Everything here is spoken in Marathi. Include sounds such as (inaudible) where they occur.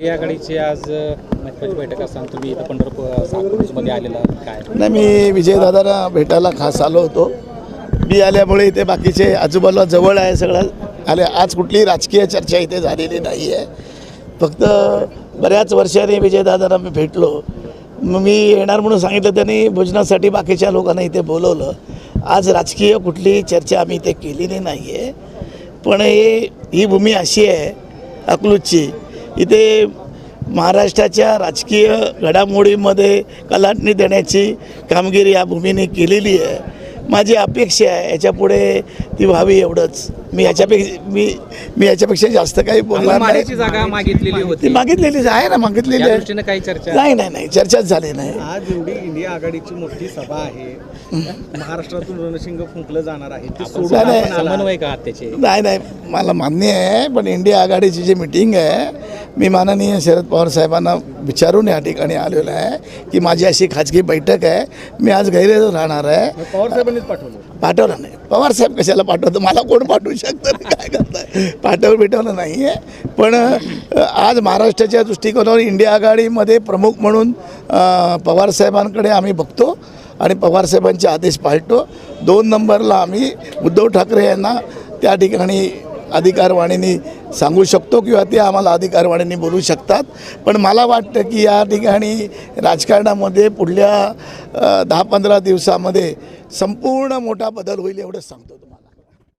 या आघाडीची आज बैठक असताना तुम्ही इथं आलेला काय? नाही मी विजयदादांना भेटायला खास आलो होतो. मी आल्यामुळे इथे बाकीचे आजूबाजूला जवळ आहे सगळं. आले आज कुठलीही राजकीय चर्चा इथे झालेली नाही आहे फक्त बऱ्याच वर्षांनी विजयदादांना मी भेटलो. मग मी येणार म्हणून सांगितलं त्यांनी भोजनासाठी बाकीच्या लोकांना इथे बोलवलं. आज राजकीय कुठलीही चर्चा आम्ही इथे केलेली नाही आहे पण हे ही भूमी अशी आहे अकलूजची इथे महाराष्ट्राच्या राजकीय घडामोडीमध्ये कलाटणी देण्याची कामगिरी या भूमीने केलेली आहे. माझी अपेक्षा आहे याच्यापुढे ती व्हावी एवढंच. मी याच्यापेक्षा मी मी याच्यापेक्षा जास्त काही बोलणार नाही. जागा मागितलेली ती होती. मागितलेलीच आहे ना मागितलेली या आहे. दृष्टीने काही चर्चा नाही नाही नाही. चर्चाच झाली नाही. आज एवढी इंडिया आघाडीची मोठी सभा आहे. महाराष्ट्रातून रणशिंग फुंकलं जाणार आहे. ते सोडून. आपण आला. समन्वय का आहात त्याचे नाही नाही. मला मान्य आहे पण इंडिया आघाडीची जी मिटिंग आहे मी माननीय शरद पवार साहेबांना विचारून या ठिकाणी आलेलो आहे की माझी अशी खाजगी बैठक आहे. मी आज गैरहजर राहणार आहे. पवार साहेबांनीच पाठवलं. पाठवलं नाही. पवार साहेब कशाला पाठवतो. मला कोण पाठवू शकतं? (laughs) काय करताय? पाठवलं भेटवलं नाही आहे पण आज महाराष्ट्राच्या दृष्टिकोनावर इंडिया आघाडीमध्ये प्रमुख म्हणून पवारसाहेबांकडे आम्ही बघतो आणि पवार साहेबांचे आदेश पाळतो. दोन नंबरला आम्ही उद्धव ठाकरे यांना त्या ठिकाणी अधिकारवाणीने सांगू शकतो किंवा ते आम्हाला अधिकारवाणीने बोलू शकतात. पण मला वाटतं की या ठिकाणी राजकारणामध्ये पुढल्या दहा पंधरा दिवसामध्ये संपूर्ण मोठा बदल होईल एवढंच सांगतो.